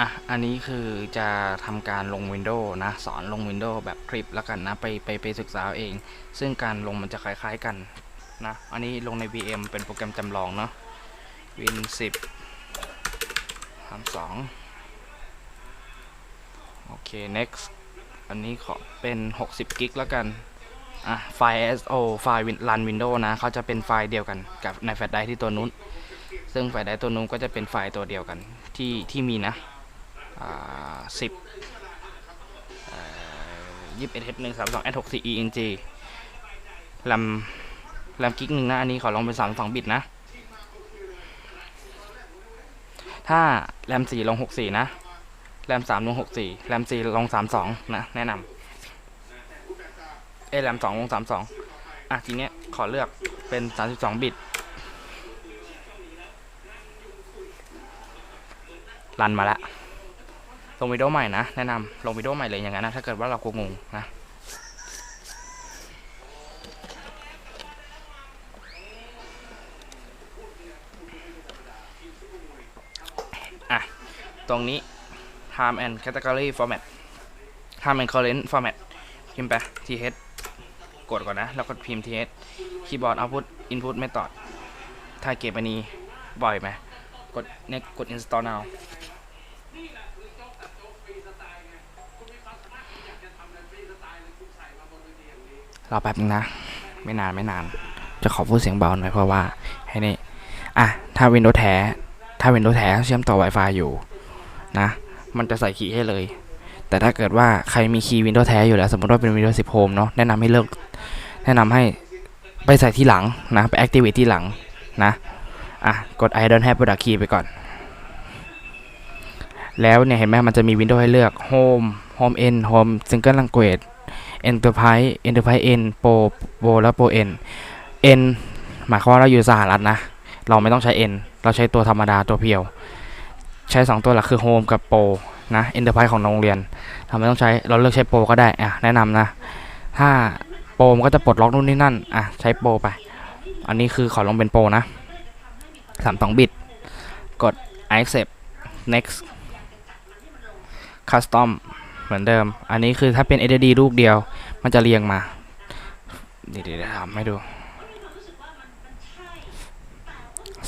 อะ อันนี้คือจะทำการลง Windows นะ สอนลง Windows แบบคลิปแล้วกันนะ ไปไปไปศึกษาเอง ซึ่งการลงมันจะคล้าย ๆกันนะ อันนี้ลงใน VM เป็นโปรแกรมจำลองเนาะ Win 10ทำสองโอเค next อันนี้ขอเป็น 60 กิกแล้วกัน อะ ไฟล์ SO ไฟล์ Run Windows นะ เขาจะเป็นไฟล์เดียวกันกับในแฟลชไดร์ที่ตัวนู้น ซึ่งแฟลชไดร์ตัวนู้นก็จะเป็นไฟล์ตัวเดียวกันที่ที่มีนะ สิบยี่สิบเอ็ดเฮดหนึ่งสามสองแอดหกสี่ ENG แรมแรมกิกหนึ่งนะ อันนี้ขอลองเป็นสามสองบิตนะ ถ้าแรมสี่ลงหกสี่นะ แรมสามลงหกสี่แรมสี่ลงสามสองนะ แนะนำเอแรมสองลงสามสองอะ ทีเนี้ย ขอเลือกเป็นสามสิบสองบิต รันมาแล้ว ลงวิดีโอใหม่นะแนะนำลงวิดีโอใหม่เลยอย่างนั้นนะถ้าเกิดว่าเรากลัวงงนะอะตรงนี้ time and category format time and current format พิมพ์ไป th กดก่อนนะ แล้วก็พิมพ์ th keyboard output input method ถ้าเก็บอันนี้บ่อยไหมกด next กด install now รอแป๊บนึงนะ ไม่นานไม่นาน จะขอพูดเสียงเบาหน่อยเพราะว่าให้นี่อะถ้า Windows แท้ ถ้า Windows แท้เชื่อมต่อ Wi-Fi อยู่นะ มันจะใส่คีย์ให้เลย แต่ถ้าเกิดว่าใครมีคีย์ Windows แท้อยู่แล้ว สมมติว่าเป็น Windows 10 Home เนาะแนะนำให้เลิก แนะนำให้ไปใส่ที่หลังนะ ไป activate ที่หลังนะ อะ กด I don't have product key ไปก่อน แล้วเนี่ยเห็นไหมมันจะมี Windows ให้เลือก Home Home N Home Single Language Enterprise Enterprise N Pro Pro และ Pro N N หมายความว่าเราอยู่สหรัฐนะ เราไม่ต้องใช้ N เราใช้ตัวธรรมดาตัวเพียว ใช้ 2 ตัวหลักคือ Home กับ Pro นะ Enterprise ของโรงเรียนเราไม่ต้องใช้เราเลือกใช้ Pro ก็ได้อะแนะนำนะ ถ้า Pro มันก็จะปลดล็อกนู่นนี่นั่นอะใช้ Pro ไป อันนี้คือขอลงเป็น Pro นะ32บิต กด accept next custom เหมือนเดิม อันนี้คือถ้าเป็น SSD ลูกเดียว มันจะเรียงมา เดี๋ยวเดี๋ยวทำให้ดู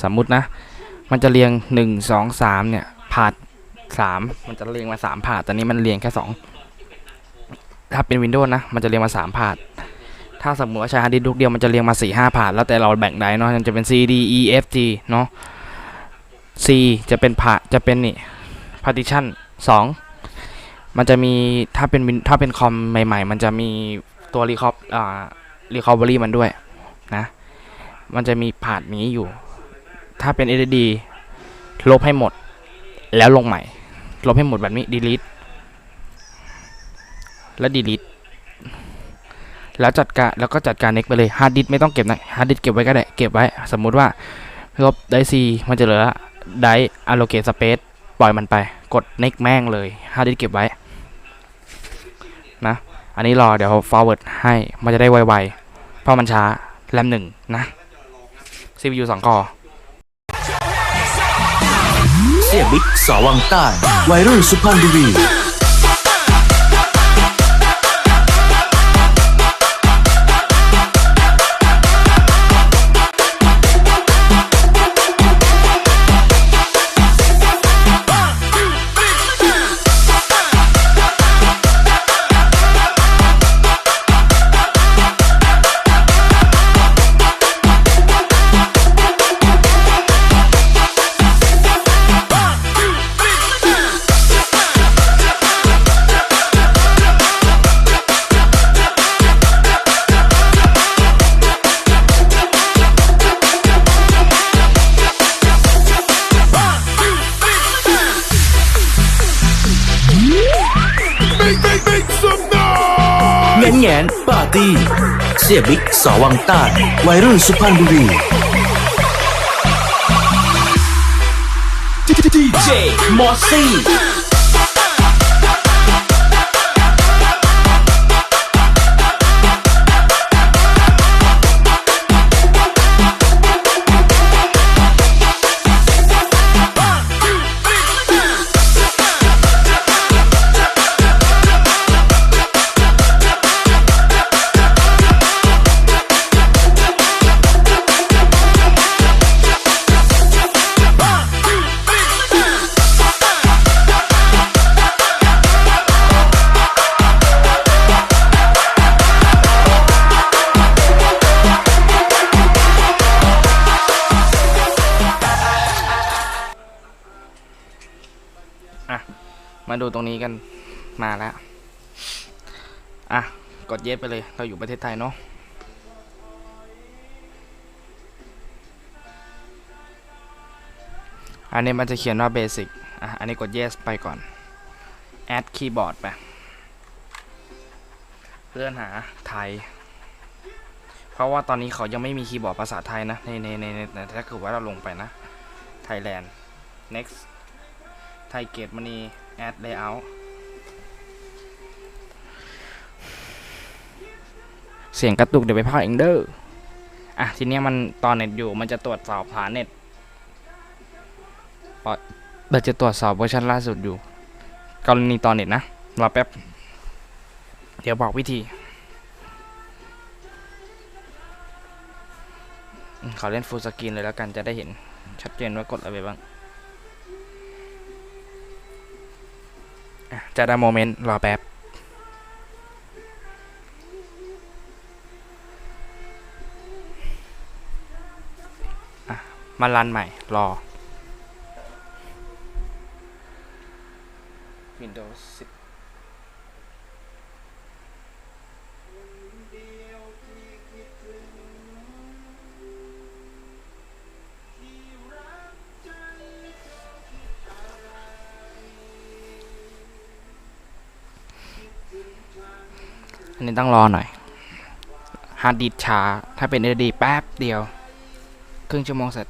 สมมุตินะ มันจะเรียง 1 2 3 เนี่ยผาด3มันจะเรียงมา 3ผาดแต่นี้มันเรียงแค่ 2 ถ้าเป็น Windows นะ มันจะเรียงมา 3ผาดถ้าสมมติว่าใช้ฮาร์ดดิสก์ลูกเดียวมันจะเรียงมา 4 5 ผ่าดแล้วแต่เราแบ่งได้เนาะมันจะเป็น C D E F G เนาะ C จะเป็นผ่าจะเป็นนี่ partition 2 มันจะมีถ้าเป็นถ้าเป็นคอมใหม่ ๆ มันจะมีตัวรีคอปอ่ารีคอ v บ r y มันด้วยนะ มันจะมีผาดนี้อยู่ ถ้าเป็น SSD ลบให้หมด แล้วลงใหม่ ลบให้หมดแบบนี้ delete แล้ว delete แล้วจัดการแล้วก็จัดการ next ไปเลย hard disk ไม่ต้องเก็บนะ hard disk เก็บไว้ก็ได้เก็บไว้ สมมุติว่าลบได้ C มันจะเหลือได้ allocate space ปล่อยมันไป กด next แม่งเลย hard disk เก็บไว้ นะ อันนี้รอเดี๋ยว forward ให้มันจะได้ไวๆ เพราะมันช้า แรมหนึ่งนะ CPU 2คอเสียบิ๊กสวังใต้วัยรุ่นสุพรรณบุรี สียบิ๊กสอวังใต้วัยรุ่นสุพรรณบุรีดีเจมอสซี่ กันมาแล้ว อะ กดเย็ดไปเลย เราอยู่ประเทศไทยเนาะอันนี้มันจะเขียนว่า basic อะ อันนี้กด yes ไปก่อน add keyboard ไป เลื่อนหาไทย เพราะว่าตอนนี้เขายังไม่มีคีย์บอร์ดภาษาไทยนะ ในในในในถ้าเกิดว่าเราลงไปนะ Thailand next ไทยเกตมันี add layout เสียงกระตุกเดี๋ยวไปพากเองเด้ออะทีเนี้ยมันตอนเน็ตอยู่มันจะตรวจสอบหานเน็ตปอเราจะตรวจสอบเวอร์ชันล่าสุดอยู่ กรณีตอนเน็ตนะรอแป๊บ เดี๋ยวบอกวิธี ขอเล่นฟูลสกรีนเลยแล้วกันจะได้เห็นชัดเจนว่ากดอะไรบ้าง จะได้โมเมนต์รอแป๊บมารันใหม่ รอ Windows 10 อันนี้ต้องรอหน่อยฮาร์ดดิสช้า ถ้าเป็น SSD แป๊บเดียว ครึ่งชั่วโมงเสร็จ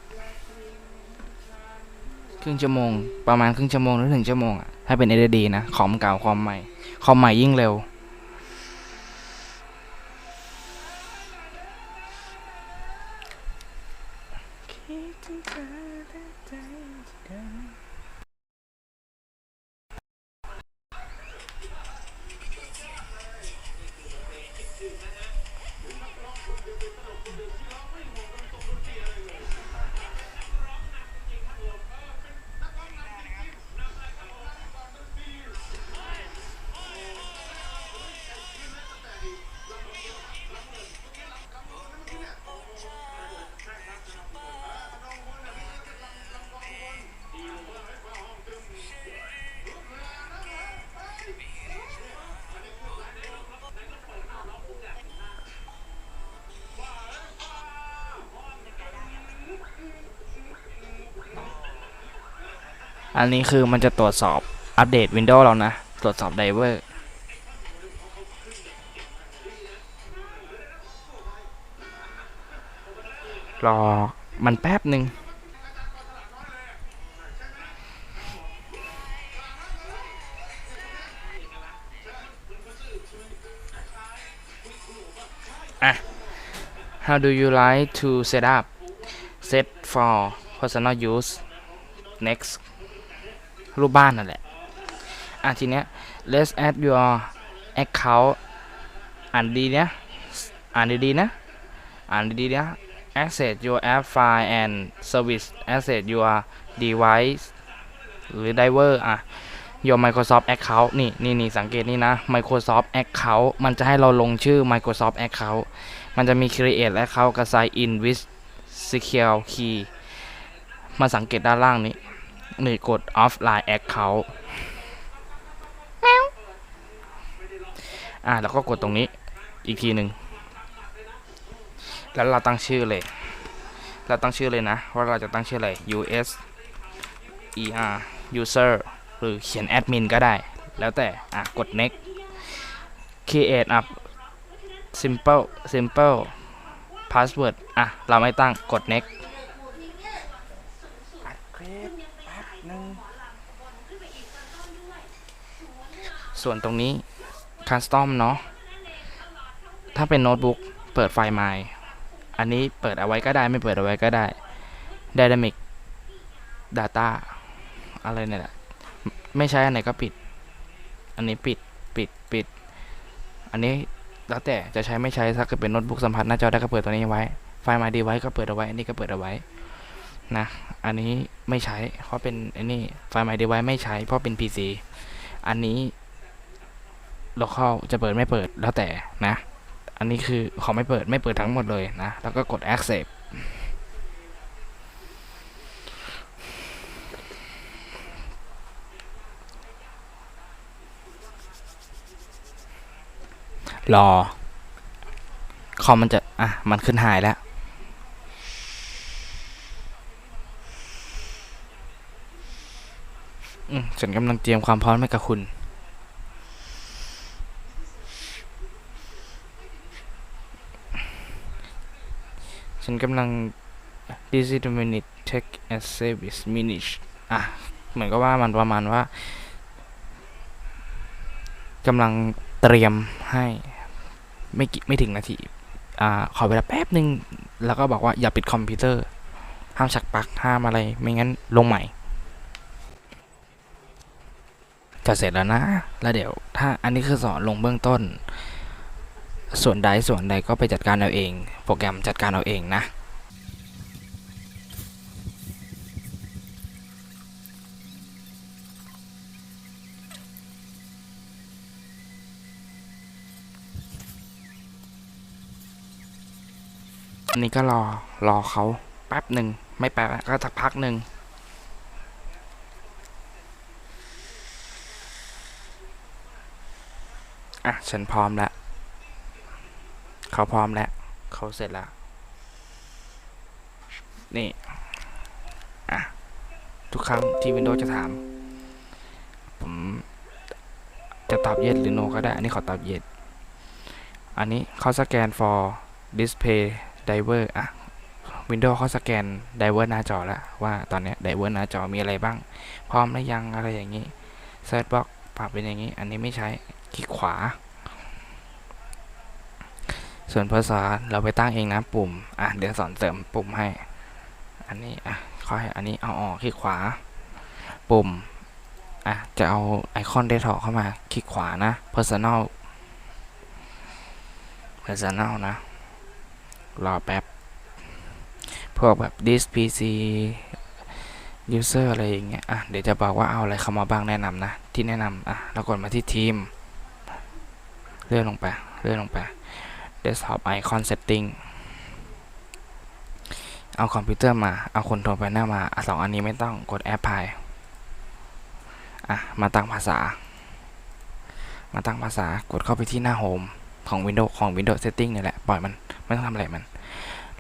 ครึ่งชั่วโมง ประมาณครึ่งชั่วโมงหรือหนึ่งชั่วโมงอะถ้าเป็น SSD นะ คอมเก่าคอมใหม่ คอมใหม่ยิ่งเร็ว อันนี้คือมันจะตรวจสอบอัปเดต Windows เรานะ ตรวจสอบไดเวอร์รอมันแป๊บหนึ่งอะ How do you like to set up set for personal use next รูปบ้านนั่นแหละ อะทีเนี้ย let's add your account อ่านดีนะอ่านดีๆนะ อ่านดีๆนะ access your app file and service access your device หรือ driver อะ your Microsoft account นี่นี่นี่สังเกตนี่นะ Microsoft account มันจะให้เราลงชื่อ Microsoft account มันจะมี create account กับ sign in with secure key มาสังเกตด้านล่างนี้ นี่กด offline account อ่าแล้วก็กดตรงนี้อีกทีหนึ่ง แล้วเราตั้งชื่อเลย เราตั้งชื่อเลยนะ ว่าเราจะตั้งชื่ออะไร US ER user หรือเขียน admin ก็ได้ แล้วแต่ อะ กด next create up simple simple password อะ เราไม่ตั้งกด next อัดคลิปแป๊บนึง ส่วนตรงนี้ custom เนาะถ้าเป็นโน้ตบุ๊กเปิดไฟล์ My อันนี้เปิดเอาไว้ก็ได้ไม่เปิดเอาไว้ก็ได้ Dynamic Data อะไรเนี่ยแหละไม่ใช้อันไหนก็ปิด อันนี้ปิดปิดปิด อันนี้แล้วแต่จะใช้ไม่ใช้ถ้าเกิดเป็นโน้ตบุ๊กสัมผัสหน้าจอได้ก็เปิดตัวนี้ไว้ ไฟล์ My Device ก็เปิดเอาไว้ อันนี้ก็เปิดเอาไว้นะ อันนี้ไม่ใช้เพราะเป็นอ้นี่ไฟล์ My Device ไม่ใช้เพราะเป็น PC อันนี้ โ local จะเปิดไม่เปิดแล้วแต่นะ อันนี้คือเขาไม่เปิดไม่เปิดทั้งหมดเลยนะ แล้วก็กด accept รอ คอมมันจะ อะ มันขึ้นหายแล้ว อืมฉันกำลังเตรียมความพร้อมให้กับคุณ ฉันกำลัง this is the minute take as service minute อะ เหมือนกับว่ามันประมาณว่ากำลังเตรียมให้ไม่กี่ไม่ถึงนาที อ่า ขอเวลาแป๊บหนึ่งแล้วก็บอกว่าอย่าปิดคอมพิวเตอร์ ห้ามชักปลั๊กห้ามอะไร ไม่งั้นลงใหม่จะเสร็จแล้วนะ แล้วเดี๋ยวถ้าอันนี้คือสอนลงเบื้องต้น ส่วนใดส่วนใดก็ไปจัดการเอาเอง โปรแกรมจัดการเอาเองนะอันนี้ก็รอรอเขาแป๊บหนึ่งไม่แป๊บก็สักพักหนึ่งอะฉันพร้อมแล้ว เขาพร้อมแล้ว เขาเสร็จแล้ว นี่ อะ ทุกครั้งที่ Windows จะถาม ผมจะตอบ yes หรือ no ก็ได้ อันนี้ขอตอบ yes อันนี้เขาสแกน for display driver อะ Windows เขาสแกน driver หน้าจอแล้ว ว่าตอนนี้ driver หน้าจอมีอะไรบ้าง พร้อมหรือยังอะไรอย่างนี้ search box ปรับเป็นอย่างนี้ อันนี้ไม่ใช้ คลิกขวา ส่วนภาษาเราไปตั้งเองนะปุ่ม อะเดี๋ยวสอนเสริมปุ่มให้ อันนี้อะขอให้อันนี้เอาออกคลิกขวา ปุ่มอะจะเอาไอคอนเดทอเข้ามาคลิกขวานะ personal personal นะ รอแป๊บ พวกแบบ this pc user อะไรอย่างเงี้ย อะ เดี๋ยวจะบอกว่าเอาอะไรเข้ามาบ้างแนะนำนะ ที่แนะนำอะ แล้วกดมาที่ทีม เลื่อนลงไป เลื่อนลงไป desktop icon setting เอาคอมพิวเตอร์มา เอาคนโทรไปหน้ามาอะสองอันนี้ไม่ต้องกดแอปพลายอะ มาตั้งภาษา มาตั้งภาษากดเข้าไปที่หน้าโฮมของ Windows ของ Windows Setting นี่แหละ ปล่อยมัน ไม่ต้องทำอะไรมัน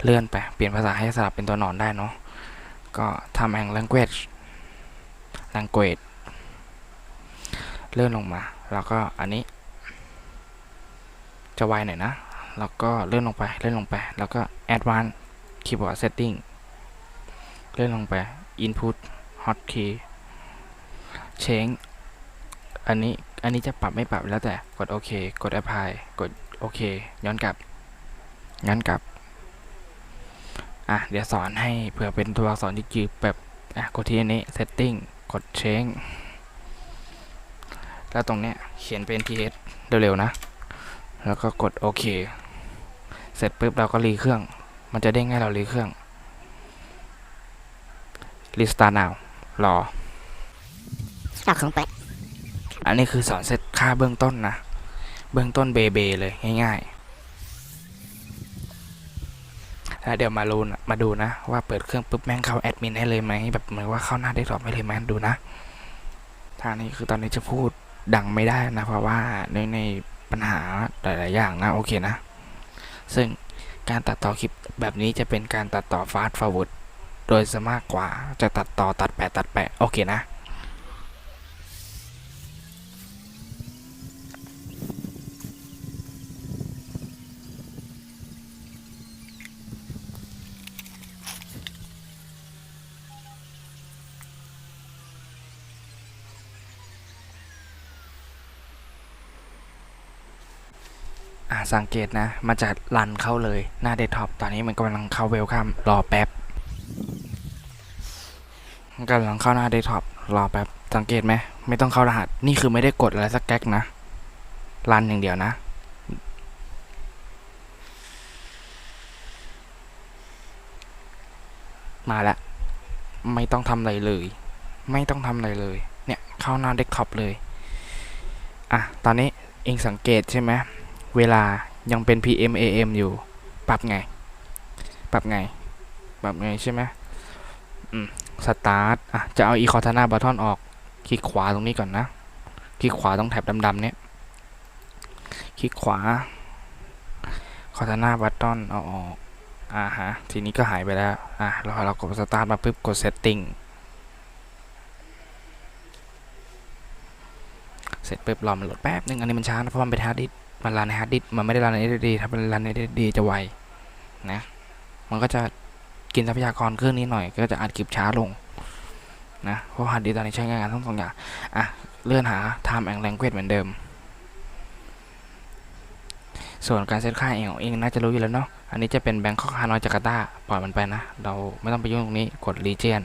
เลื่อนไป เปลี่ยนภาษาให้สลับเป็นตัวหนอนได้เนาะ ก็ทำแอง language language เลื่อนลงมา แล้วก็อันนี้ จะไวหน่อยนะ แล้วก็เลื่อนลงไปเลื่อนลงไป แล้วก็ advanced keyboard setting เลื่อนลงไป input hotkey change อันนี้ อันนี้จะปรับไม่ปรับแล้วแต่กดโอเคกด apply กดโอเคย้อนกลับ ย้อนกลับ อะ เดี๋ยวสอนให้เผื่อเป็นตัวอักษรที่จืดแบบ อะ กดที่อันนี้ setting กด change แล้วตรงเนี้ยเขียนเป็น th เร็วๆนะ แล้วก็กดโอเค เสร็จปุ๊บเราก็รีเครื่อง มันจะเด้งให้เรารีเครื่องรีสตาร์ now รอออกของเปิดอันนี้คือสอนเซตค่าเบื้องต้นนะ เบื้องต้นเบเบเลยง่ายๆแล้วเดี๋ยวมาดูนะมาดูนะ ว่าเปิดเครื่องปุ๊บแม่งเข้าแอดมินให้เลยไหมแบบเหมือนว่าเข้าหน้าเดสก์ท็อปให้เลยไหมดูนะทางนี้คือตอนนี้จะพูดดังไม่ได้นะ เพราะว่าในในปัญหาหลายๆอย่างนะ โอเคนะ ซึ่งการตัดต่อคลิปแบบนี้จะเป็นการตัดต่อฟาสต์ฟอร์เวิร์ดโดยสมากกว่าจะตัดต่อตัดแปะตัดแปะโอเคนะ สังเกตนะ มันจะรันเข้าเลยหน้าเดสก์ท็อปตอนนี้มันกำลังเข้าเวลคัมรอแป๊บกำลังเข้าหน้าเดสก์ท็อปรอแป๊บสังเกตไหมไม่ต้องเข้ารหัส นี่คือไม่ได้กดอะไรสักแก๊กนะรันอย่างเดียวนะมาแล้วไม่ต้องทำอะไรเลย ไม่ต้องทำอะไรเลย เนี่ยเข้าหน้าเดสก์ท็อปเลย อะ ตอนนี้เองสังเกตใช่ไหม เวลายังเป็น PM AM อยู่ ปรับไง ปรับไง ปรับไงใช่ไหมอืมสตาร์ทอะ จะเอา e c o r t a n a button ออก คลิกขวาตรงนี้ก่อนนะ คลิกขวาตรงแถบดำๆเนี้ยคลิกขวา คอร์ตานาบัตตอนเอาออก อ่าฮะ ทีนี้ก็หายไปแล้ว อะเราเรากดสตาร์ทมาปุ๊บ กด setting เสร็จปุ๊บรอมันโหลดแป๊บนึง อันนี้มันช้านะเพราะมันเป็นฮาร์ดดิส มันรันในฮาร์ดดิสมันไม่ได้รันใน SSD ถ้าเป็นรันใน SSD จะไวนะ มันก็จะกินทรัพยากรเครื่องนี้หน่อย ก็จะอัดคลิปช้าลงนะเพราะฮาร์ดดิสตอนนี้ใช้งานทั้งสองอย่างอะเลื่อนหา time and language เหมือนเดิม ส่วนการเซตค่าเองของเองน่าจะรู้อยู่แล้วเนาะอันนี้จะเป็นแบงคอกฮานอยจาการ์ตาปล่อยมันไปนะ เราไม่ต้องไปยุ่งตรงนี้กด region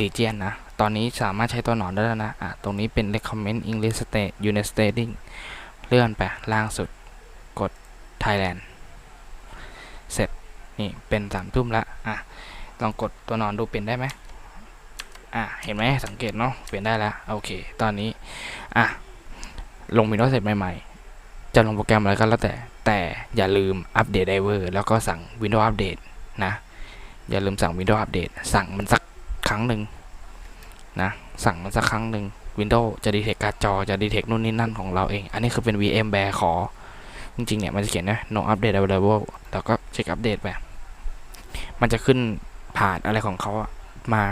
region นะ ตอนนี้สามารถใช้ตัวหนอนได้แล้วนะอะตรงนี้เป็น recommend English state unit stating เลื่อนไปล่างสุดกด Thailand เสร็จนี่เป็นสามทุ่มละอะลองกดตัวหนอนดูเปลี่ยนได้ไหมอะเห็นไหมสังเกตเนาะเปลี่ยนได้แล้วโอเค ตอนนี้อะลง Windows เสร็จใหม่ๆ จะลงโปรแกรมอะไรก็แล้วแต่ แต่อย่าลืมอัปเดตไดเวอร์แล้วก็สั่ง Windows Update นะ อย่าลืมสั่ง Windows Update สั่งมันสักครั้งหนึ่ง นะสั่งมันสักครั้งหนึ่ง Windows จะดีเทคการ์ดจอจะดีเทคนู่นนี่นั่นของเราเอง อันนี้คือเป็น VM Bear ขอ จริงๆเนี่ยมันจะเขียนนะ no update available แล้วก็เช็คอัปเดตไปมันจะขึ้นผ่านอะไรของเขามา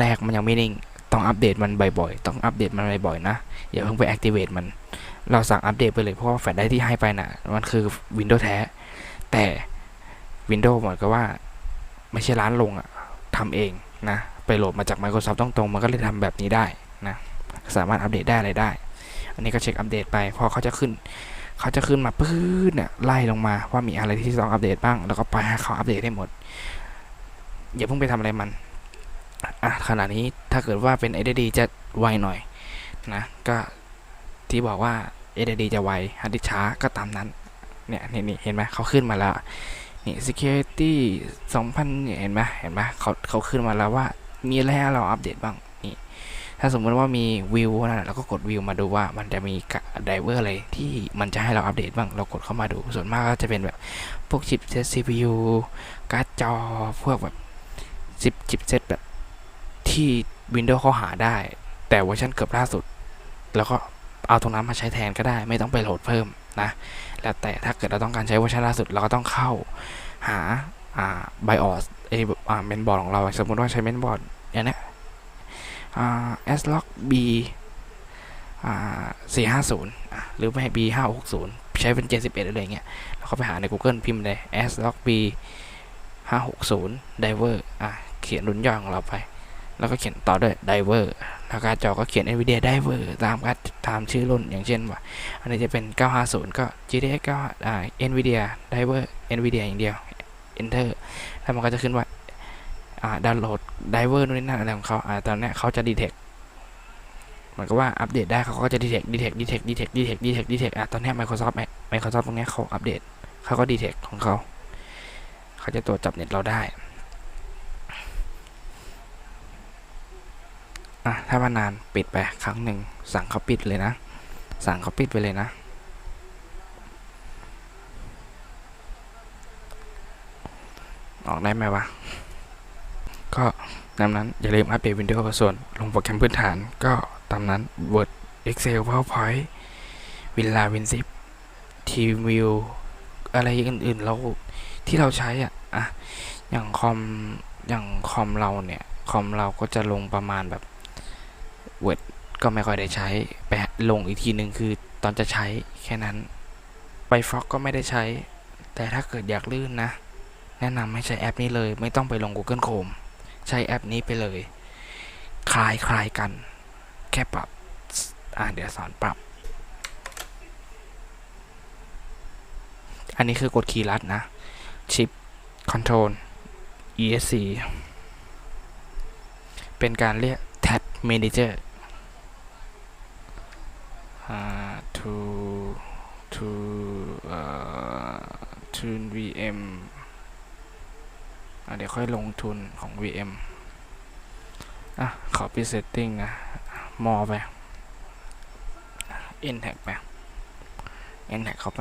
แรก ๆ มันยังไม่นิ่ง ต้องอัปเดตมันบ่อยๆ ต้องอัปเดตมันบ่อยๆนะ อย่าเพิ่งไป activate มัน เราสั่งอัปเดตไปเลย เพราะว่าแฟลชได้ที่ให้ไปน่ะ มันคือ Windows แท้ แต่ Windows เหมือนกับว่า ไม่ใช่ร้านลงอะทำเองนะ ไปโหลดมาจาก Microsoft ตรงๆมันก็เลยทำแบบนี้ได้นะสามารถอัปเดตได้อะไรได้ อันนี้ก็เช็คอัปเดตไปพอเขาจะขึ้น เขาจะขึ้นมาปื้ดเนี่ยไล่ลงมาว่ามีอะไรที่ต้องอัปเดตบ้าง แล้วก็ไปให้เขาอัปเดตให้หมด อย่าเพิ่งไปทำอะไรมันอะขณะนี้ถ้าเกิดว่าเป็น SSD จะไวหน่อยนะก็ที่บอกว่า SSD จะไวฮาร์ดดิสช้าก็ตามนั้นเนี่ยนี่นี่เห็นไหมเขาขึ้นมาแล้วนี่ security 2000เนี่ยเห็นไหมเห็นไหมเขาเขาขึ้นมาแล้วว่า มีอะไรให้เราอัปเดตบ้างนี่ถ้าสมมติว่ามีวิวนะเราก็กดวิวมาดูว่ามันจะมีไดเวอร์อะไรที่มันจะให้เราอัปเดตบ้างเรากดเข้ามาดูส่วนมากก็จะเป็นแบบพวกชิปเซต CPU การ์ดจอพวกแบบชิปชิปเซตแบบที่ Windows เขาหาได้ แต่เวอร์ชันเกือบล่าสุด แล้วก็เอาตรงนั้นมาใช้แทนก็ได้ ไม่ต้องไปโหลดเพิ่มนะแล้วแต่ถ้าเกิดเราต้องการใช้เวอร์ชันล่าสุด เราก็ต้องเข้าหาอ่า BIOS เออ่าเมนบอร์ดของเรา สมมุติว่าใช้เมนบอร์ดอย่างนี้อ่า S log B อ่าสี่ห้าศูนย์หรือไม่ B ห้าหกศูนย์ใช้เป็นเจ็ดสิบเอ็ดอะไรเงี้ยเราก็ไปหาใน Google พิมพ์เลย S log B ห้าหกศูนย์ diver อะเขียนรุ่นย่อของเราไป แล้วก็เขียนต่อด้วย diver แล้วการจอก็เขียน NVIDIA diver ตามการตามชื่อรุ่นอย่างเช่นว่า อันนี้จะเป็น 950 ก็ GTX 9อ่า NVIDIA diver NVIDIA อย่างเดียว enter แล้วมันก็จะขึ้นว่าอ่าดาวน์โหลด driver นู่นนี่นั่นอะไรของเขาอ่าตอนนี้เขาจะ detect เหมือนกับว่าอัปเดตได้เขาก็จะ detect detect detect detect detect detect detect อะตอนนี้ Microsoft Microsoft ตรงนี้เขาอัปเดตเขาก็ detect ของเขา เขาจะตรวจจับเน็ตเราได้อะถ้ามานานปิดไปครั้งหนึ่งสั่งเขาปิดเลยนะ สั่งเขาปิดไปเลยนะ ออกได้ไหมวะ ก็ตามนั้น อย่าลืมอัปเดต Windows ส่วนลงโปรแกรมพื้นฐานก็ตามนั้น Word Excel PowerPoint Villa WinZip TeamView อะไรอื่นๆเราที่เราใช้อะอะอย่างคอมอย่างคอมเราเนี่ยคอมเราก็จะลงประมาณแบบ Word ก็ไม่ค่อยได้ใช้ไปลงอีกทีหนึ่งคือตอนจะใช้แค่นั้น ไปฟ็อกก็ไม่ได้ใช้ แต่ถ้าเกิดอยากลื่นนะ แนะนำให้ใช้แอปนี้เลย ไม่ต้องไปลง Google Chrome ใช้แอปนี้ไปเลย คลายคลายกัน แค่ปรับ อ่าเดี๋ยวสอนปรับ อันนี้คือกดคีย์ลัดนะ ชิป Control ESC เป็นการเรียก Tab Manager อ่า to to เอ่อ to VM เดี๋ยวค่อยลงทุนของ VM อะขอปิด setting นะมอไป Intag ไป Intag เข้าไป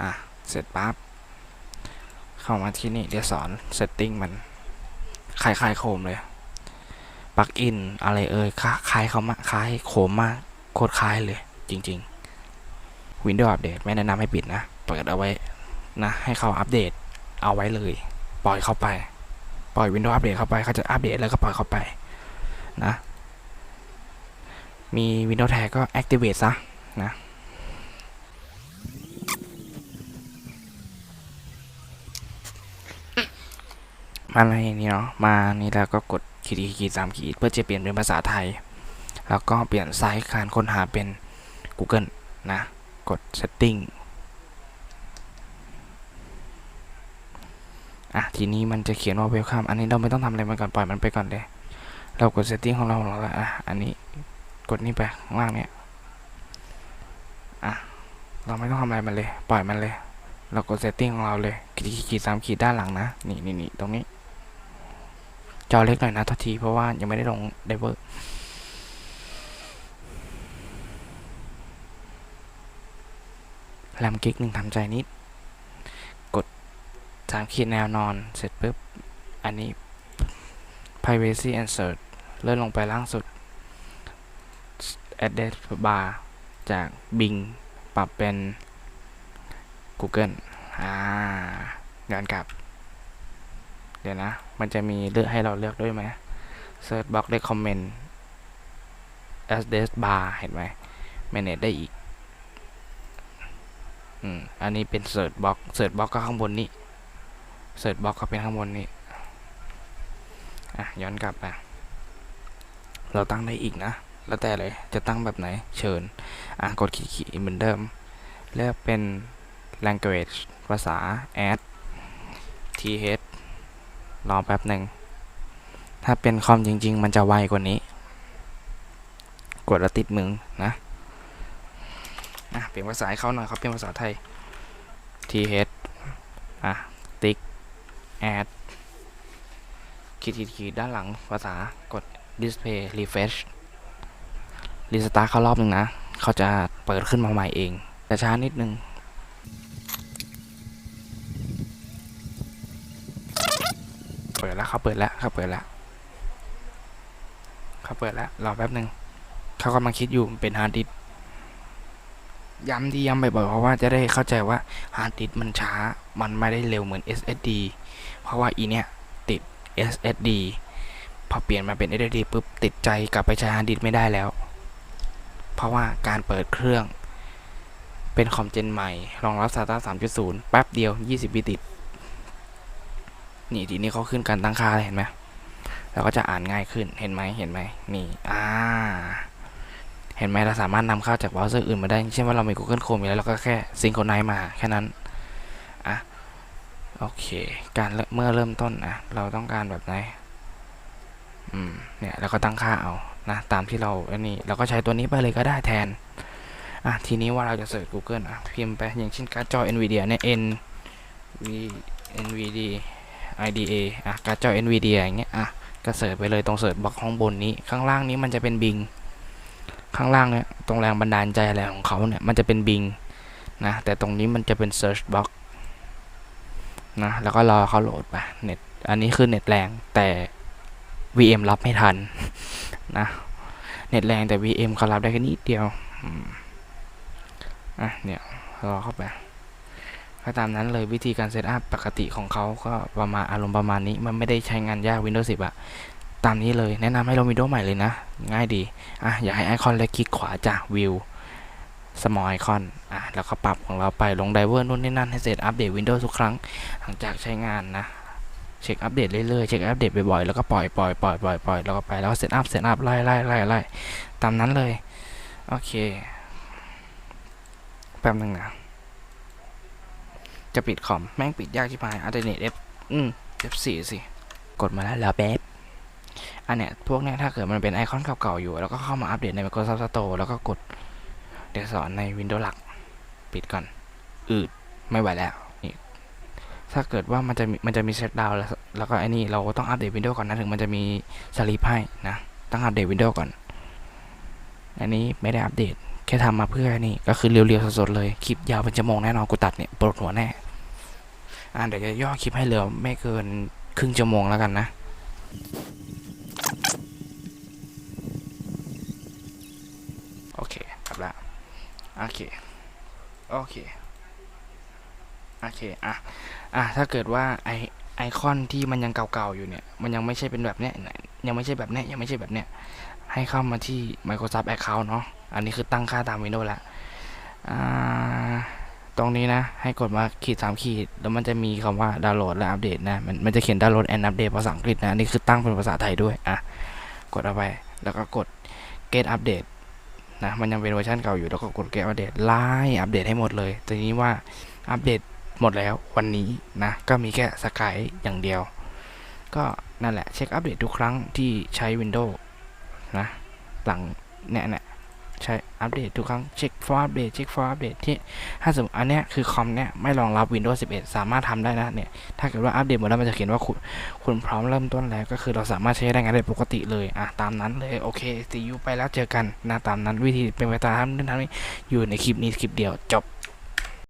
อะเสร็จปั๊บเข้ามาที่นี่เดี๋ยวสอน setting มันคล้ายๆโคมเลยปลักอินอะไรเอ่ยคลาคล้ายเขามากคล้ายโคมมากโคตรคล้ายเลยจริง ๆ Windows Update ไม่แนะนำให้ปิดนะ เปิดเอาไว้นะ ให้เขาอัปเดตเอาไว้เลย ปล่อยเข้าไป ปล่อย Windows Update เข้าไปเขาจะอัปเดตแล้วก็ปล่อยเข้าไปนะ มี Windows Tag ก็ Activate ซะนะมาในนี้เนาะ มานี่แล้วก็กดขีดขีดขีดสามขีดเพื่อจะเปลี่ยนเป็นภาษาไทย แล้วก็เปลี่ยนไซส์การค้นหาเป็น Google นะ กด setting อะทีนี้มันจะเขียนว่า welcome อันนี้เราไม่ต้องทำอะไรมันก่อนปล่อยมันไปก่อนเลย เรากด setting ของเราแล้วก็อะอันนี้กดนี่ไปข้างล่างเนี่ยอะเราไม่ต้องทำอะไรมันเลย ปล่อยมันเลย เรากด setting ของเราเลยขีดขีดขีดสามขีดด้านหลังนะนี่นี่นี่ตรงนี้จอเล็กหน่อยนะทัทีเพราะว่ายังไม่ได้ลงไดเวอร์ แรมกิกหนึ่งทำใจนิด กดสามขีดแนวนอนเสร็จปุ๊บ อันนี้ privacy and search เลื่อนลงไปล่างสุด address bar จาก Bing ปรับเป็น Google อ่าย้อนกลับ เดี๋ยวนะ มันจะมีเลือกให้เราเลือกด้วยไหม Search box recommend address bar เห็นไหม manage ได้อีก อืม อันนี้เป็น search box search box ก็ข้างบนนี้ search box ก็เป็นข้างบนนี้ อะ ย้อนกลับไปเราตั้งได้อีกนะ แล้วแต่เลย จะตั้งแบบไหน เชิญ อะ กดขีดขีดเหมือนเดิม เลือกเป็น language ภาษา add th รอแป๊บหนึ่ง ถ้าเป็นคอมจริง ๆ มันจะไวกว่านี้ กดแล้วติดมึงนะ อะเปลี่ยนภาษาให้เขาหน่อยเขาเป็นภาษาไทย th อะติ๊ก add ขีดขีดขีดด้านหลังภาษากด display refresh รีสตาร์ทเขารอบหนึ่งนะ เขาจะเปิดขึ้นมาใหม่เอง แต่ช้านิดนึงเปิดแล้วเขาเปิดแล้วเขาเปิดแล้วเขาเปิดแล้วรอแป๊บหนึ่งเขากำลังคิดอยู่เป็นฮาร์ดดิส ย้ำที่ย้ำบ่อยๆเพราะว่าจะได้เข้าใจว่าฮาร์ดดิสก์มันช้า มันไม่ได้เร็วเหมือน SSD เพราะว่าอีเนี้ยติด SSD พอเปลี่ยนมาเป็น SSD ปุ๊บติดใจกลับไปใช้ฮาร์ดดิสก์ไม่ได้แล้ว เพราะว่าการเปิดเครื่องเป็นคอมเจนใหม่ รองรับ SATA 3.0 แป๊บเดียว 20วิติด นี่ทีนี้เขาขึ้นการตั้งค่าเลยเห็นไหมเราก็จะอ่านง่ายขึ้น เห็นไหม เห็นไหม นี่ อ่า ห็นไหมเราสามารถนำเข้าจากเบราว์เซอร์อื่นมาได้ เช่นว่าเรามี Google Chrome อยู่แล้วเราก็แค่ซิงโครไนซ์มาแค่นั้นอะโอเค การเมื่อเริ่มต้นอะเราต้องการแบบไหนอืมเนี่ยเราก็ตั้งค่าเอานะตามที่เราอันนี้เราก็ใช้ตัวนี้ไปเลยก็ได้แทนอะทีนี้ว่าเราจะเสิร์ช Google อะพิมพ์ไปอย่างเช่นการ์ดจอ NVIDIA เนี่ย N V NVIDIA IDA อะการ์ดจอ NVIDIA อย่างเงี้ยอะก็เสิร์ชไปเลยตรงเสิร์ชบล็อกข้างบนนี้ข้างล่างนี้มันจะเป็นบิง ข้างล่างเนี่ยตรงแรงบันดาลใจอะไรของเขาเนี่ยมันจะเป็นบิงนะแต่ตรงนี้มันจะเป็น search box นะแล้วก็รอเขาโหลดไปเน็ตอันนี้คือเน็ตแรงแต่ VM รับไม่ทันนะเน็ตแรงแต่ VM เขารับได้แค่นิดเดียวอะเนี่ยรอเข้าไปก็ตามนั้นเลยวิธีการเซตอัพปกติของเขาก็ประมาณอารมณ์ประมาณนี้ มันไม่ได้ใช้งานยาก Windows 10อะ ตามนี้เลยแนะนำให้ลง Windows ใหม่เลยนะ ง่ายดีอะอย่าให้ไอคอนเล็กคลิกขวาจ้ะวิว small icon อะแล้วก็ปรับของเราไปลงไดเวอร์นู่นนี่นั่นให้เสร็จอัปเดต Windows ทุกครั้ง หลังจากใช้งานนะ เช็คอัปเดตเรื่อยๆ เช็คอัปเดตบ่อยๆ แล้วก็ปล่อยปล่อยปล่อยปล่อยปล่อยแล้วก็ไปแล้วเซตอัพเซตอัพไล่ไล่ไล่ไล่ตามนั้นเลย โอเค แป๊บนึงนะ จะปิดคอม แม่งปิดยากชิบหายอัลเทอร์เนท F อืม F4 สิ กดมาแล้วแล้วแป๊บ อันเนี้ยพวกเนี้ยถ้าเกิดมันเป็นไอคอนเก่าๆอยู่ แล้วก็เข้ามาอัปเดตใน Microsoft Store แล้วก็กดเดี๋ยวสอนใน Windows หลัก ปิดก่อน อืดไม่ไหวแล้วนี่ถ้าเกิดว่ามันจะมันจะมีเซตดาวแล้วแล้วก็ไอ้นี่เราต้องอัปเดต Windows ก่อนนะถึงมันจะมีสลิปให้นะต้องอัปเดต Windows ก่อน อันนี้ไม่ได้อัปเดตแค่ทำมาเพื่อนี่ก็คือเรียวๆสดๆเลยคลิปยาวเป็นชั่วโมงแน่นอนกูตัดเนี่ยปวดหัวแน่อ่าเดี๋ยวจะย่อคลิปให้เหลือไม่เกินครึ่งชั่วโมงแล้วกันนะ โอเค โอเค โอเค อะ อะ ถ้าเกิดว่าไอไอคอนที่มันยังเก่าๆอยู่เนี่ย มันยังไม่ใช่เป็นแบบเนี้ย ยังไม่ใช่แบบเนี้ย ยังไม่ใช่แบบเนี้ย ให้เข้ามาที่ Microsoft Account เนาะ อันนี้คือตั้งค่าตาม Windows ล้วอ่า ตรงนี้นะ ให้กดมาขีดสามขีด แล้วมันจะมีคำว่าดาวน์โหลดและอัปเดตนะ มันมันจะเขียนดาวน์โหลด and update ภาษาอังกฤษนะ อันนี้คือตั้งเป็นภาษาไทยด้วย อะ กดเอาไป แล้วก็กด get update นะมันยังเป็นเวอร์ชันเก่าอยู่แล้วก็กดแก้อัปเดตไล่อัปเดตให้หมดเลยตอนี้ว่าอัปเดตหมดแล้ววันนี้นะก็มีแค่สกายอย่างเดียว ก็นั่นแหละเช็คอัปเดตทุกครั้งที่ใช้ Windows นะหลังเนี่ยเนี่ย ใช้อัปเดตทุกครั้งเช็ค for update เช็ค for update ที่ถ้าสมมติอันเนี้ยคือคอมเนี้ยไม่รองรับ Windows 11 สามารถทำได้นะเนี่ยถ้าเกิดว่าอัปเดตหมดแล้วมันจะเขียนว่าคุณคุณพร้อมเริ่มต้นแล้วก็คือเราสามารถใช้ได้งานได้ปกติเลยอะตามนั้นเลยโอเคซียูไปแล้วเจอกันนะตามนั้นวิธีเป็นไปตามนั้นนั้นนี้อยู่ในคลิปนี้คลิปเดียวจบ